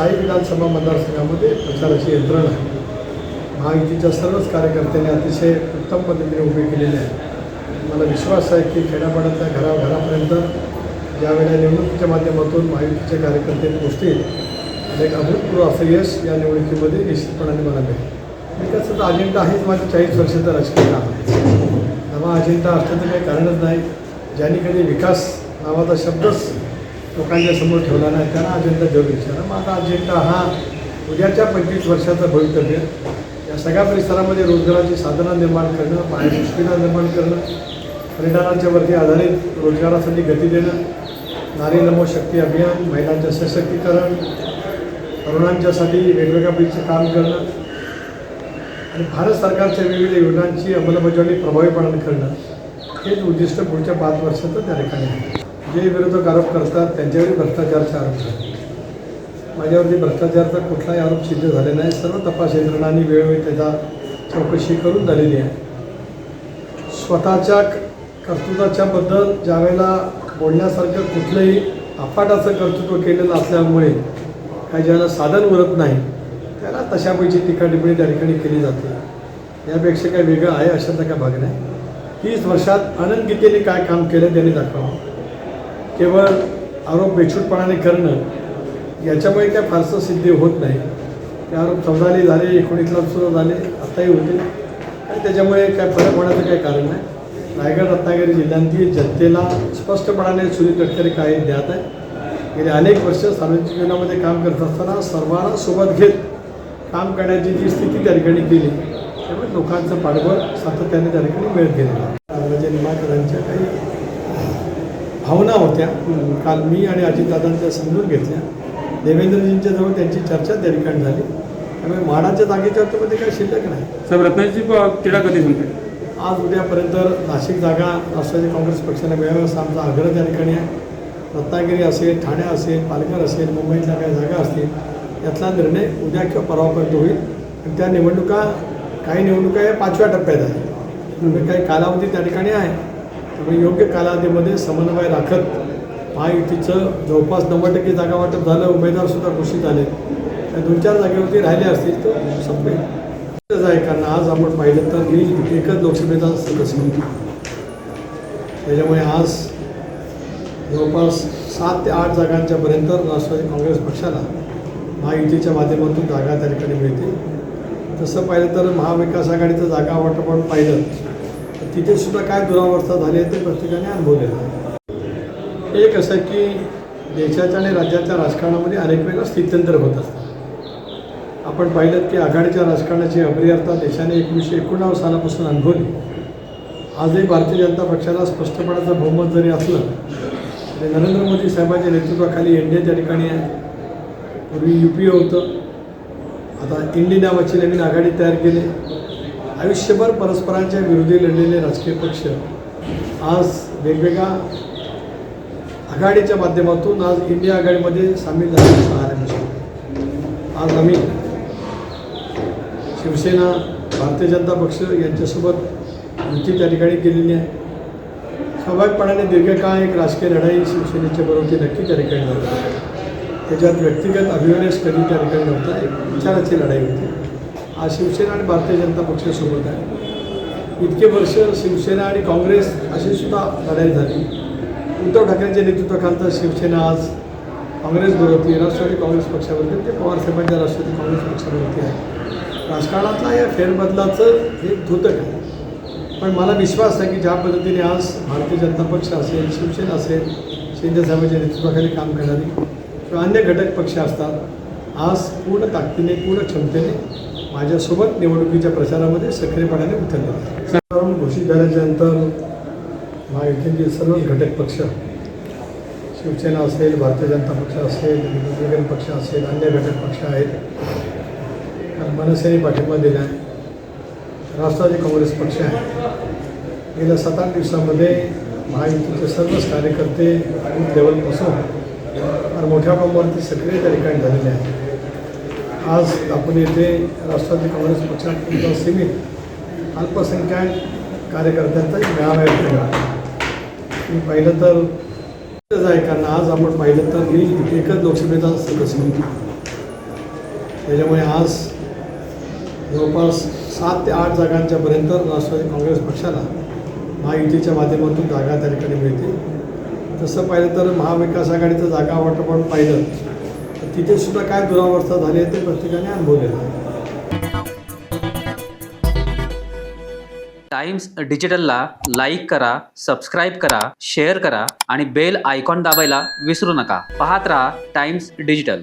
साई विधानसभा मतदारसंघामध्ये प्रचाराची यंत्रणा. आहे महायुतीच्या सर्वच कार्यकर्त्यांनी अतिशय उत्तम पद्धतीने उभे केलेले आहे मला विश्वास आहे की खेड्यापाड्यातल्या घराघरापर्यंत ज्यावेळेला निवडणुकीच्या माध्यमातून महायुतीचे कार्यकर्ते पोचतील एक अभूतपूर्व असं यश या निवडणुकीमध्ये निश्चितपणाने मला मिळेल. विकासाचा अजेंडा आहेच माझे चाळीस वर्षाचा राजकीय काम आहे. नवा अजेंडा असण्याचं काही कारणच नाही. ज्यांनी कधी विकास नावाचा शब्दच लोकांच्या समोर ठेवला नाही. त्यांना अजेंडा जरूर विचारा माझा अजेंडा हा उद्याच्या पंचवीस वर्षाचं भवितव्य. या सगळ्या परिसरामध्ये रोजगाराची साधनं निर्माण करणं पाण्याची सुविधा निर्माण करणं पर्यटनाच्या वरती आधारित रोजगारासाठी गती देणं नारी नमो शक्ती अभियान महिलांचं सशक्तीकरण तरुणांच्यासाठी वेगवेगळ्या पद्धतीचं काम करणं आणि भारत सरकारच्या वेगवेगळ्या योजनांची अंमलबजावणी प्रभावीपणाने करणं हेच उद्दिष्ट पुढच्या पाच वर्षाचं त्या ठिकाणी आहे जे विरोधक आरोप करतात त्यांच्यावरही भ्रष्टाचारचा आरोप झाले माझ्यावरती भ्रष्टाचाराचा कुठलाही आरोप सिद्ध झाले नाही. सर्व तपास यंत्रणांनी वेळोवेळी त्याचा चौकशी करून झालेली आहे. स्वतःच्या कर्तृत्वाच्याबद्दल ज्यावेळेला बोलण्यासारखं कुठलंही अफाटाचं कर्तृत्व केलेलं असल्यामुळे काही ज्याला साधन उरत नाही त्याला तशापैकी टीका टिप्पणी त्या ठिकाणी केली जाते. यापेक्षा काही वेगळं आहे अशातला काय भाग नाही. तीस वर्षात अनंतगीतेने काय काम केलं त्यांनी दाखवावं. केवळ आरोप बेछूटपणाने करणं याच्यामुळे काय फारसं सिद्धी होत नाही. ते आरोप चौदाली झाले एकोणीसला सुद्धा झाले आत्ताही होते. आणि त्याच्यामुळे काय फरक होण्याचं काही कारण नाही. रायगड रत्नागिरी जिल्ह्यांतील जनतेला स्पष्टपणाने सुनील गडकरी काय ज्ञात आहे गेले अनेक वर्ष सार्वजनिक जीवनामध्ये काम करत असताना सर्वांना सोबत घेत काम करण्याची जी स्थिती त्या ठिकाणी केली त्यामुळे लोकांचं पाठबळ सातत्याने त्या ठिकाणी मिळत गेलेलं आहे. राजे काही भावना होत्या. काल मी आणि अजितदादांच्या समजून घेतल्या. देवेंद्रजींच्या जवळ त्यांची चर्चा त्या ठिकाणी झाली. त्यामुळे म्हाडाच्या जागेच्या मध्ये काही शिल्लक नाही. साहेब रत्नागिरीची प- क्रीडा कधी संपेल? आज उद्यापर्यंत नाशिक जागा राष्ट्रवादी काँग्रेस पक्षाला मिळावी असा आमचा आग्रह त्या ठिकाणी आहे. रत्नागिरी असेल ठाणे असेल पालघर असेल मुंबईतल्या काही जागा असतील यातला निर्णय उद्या किंवा परवापर्यंत होईल. आणि त्या निवडणुका काही निवडणुका या पाचव्या टप्प्यात आहे त्यामुळे काही कालावधी त्या ठिकाणी आहे. त्यामुळे योग्य कालावधीमध्ये समन्वय राखत महायुतीचं जवळपास नव्वद टक्के जागा वाटप झालं उमेदवारसुद्धा घोषित झाले. त्या दोन चार जागेवरती राहिले असतील तर संपेल आहे कारण आज आपण पाहिलं तर मी एकच लोकसभेचा सदस्य होतो. त्याच्यामुळे आज जवळपास सात ते आठ जागांच्यापर्यंत राष्ट्रवादी काँग्रेस पक्षाला महायुतीच्या माध्यमातून जागा त्या ठिकाणी मिळते. तसं पाहिलं तर महाविकास आघाडीचं जागा वाटप आपण पाहिलं तिथे सुद्धा काय दुरावस्था झाली आहे ते प्रत्येकाने अनुभवलेलं आहे एक असं की देशाच्या आणि राज्याच्या राजकारणामध्ये अनेक वेळेला स्थित्यंतर होत असतात आपण पाहिलं की आघाडीच्या राजकारणाची अप्रियता देशाने एकोणीसशे एकोणनव्वद सालापासून अनुभवली. आजही भारतीय जनता पक्षाला स्पष्टपणाचं बहुमत जरी असलं तरी नरेंद्र मोदी साहेबांच्या नेतृत्वाखाली एन डी ए त्या ठिकाणी आहे. पूर्वी यू पी ए होतं. आता इंडी नावाची नवीन आघाडी तयार केली. आयुष्यभर परस्परांच्या विरोधी लढलेले राजकीय पक्ष आज वेगवेगळ्या आघाडीच्या माध्यमातून आज इंडिया आघाडीमध्ये सामील झाले पाहायला आज आम्ही शिवसेना भारतीय जनता पक्ष यांच्यासोबत युती त्या ठिकाणी केलेली आहे. स्वाभाविकपणाने दीर्घकाळ एक राजकीय लढाई शिवसेनेच्या बरोबर नक्की त्या ठिकाणी झाली त्याच्यात व्यक्तिगत अभिमानेश कधी त्या ठिकाणी नव्हता एक विचाराची लढाई होती. आज शिवसेना आणि भारतीय जनता पक्षासोबत आहे. इतके वर्ष शिवसेना आणि काँग्रेस अशी सुद्धा लढाई झाली. उद्धव ठाकरेंच्या नेतृत्वाखालचा शिवसेना आज काँग्रेस राष्ट्रवादी काँग्रेस पक्षावरती ते पवारसाहेबांच्या राष्ट्रवादी काँग्रेस पक्षावरती आहे. राजकारणातला या फेरबदलाचं हे धोतक आहे. पण मला विश्वास आहे की ज्या पद्धतीने आज भारतीय जनता पक्ष असेल शिवसेना असेल शिंदे साहेबांच्या नेतृत्वाखाली काम करणारी किंवा अन्य घटक पक्ष असतात आज पूर्ण ताकदीने पूर्ण क्षमतेने माझ्यासोबत निवडणुकीच्या प्रचारामध्ये सक्रियपणाने उतरले. सर्व घोषित झाल्याच्यानंतर महायुतीचे सर्वच घटक पक्ष शिवसेना असेल भारतीय जनता पक्ष असेल रिपब्लिकन पक्ष असेल अन्य घटक पक्ष आहेत मनसेने पाठिंबा दिला आहे राष्ट्रवादी काँग्रेस पक्ष आहे. गेल्या सात आठ दिवसामध्ये महायुतीचे सर्वच कार्यकर्ते बूथ लेवलपासून फार मोठ्या प्रमाणावरती सक्रिय त्या ठिकाणी झालेले आहेत. आज आपण येथे राष्ट्रवादी काँग्रेस पक्षात सीमित अल्पसंख्याक कार्यकर्त्यांचा एक मेळावा या मी पाहिलं तर गरज आहे कारण आज आपण पाहिलं तर मी एकच लोकसभेचा सदस्य होतो. त्याच्यामुळे आज जवळपास सात ते आठ जागांच्यापर्यंत राष्ट्रवादी काँग्रेस पक्षाला महायुतीच्या माध्यमातून जागा त्या ठिकाणी मिळते. तसं पाहिलं तर महाविकास आघाडीचं जागा वाटप आपण पाहिलं तिथे सुद्धा काय दुरावस्था झाली आहे ते प्रत्येकाने अनुभवलेलं आहे टाइम्स डिजिटलला लाईक करा सबस्क्राईब करा शेअर करा आणि बेल आयकॉन दाबायला विसरू नका. पाहत राहा टाइम्स डिजिटल.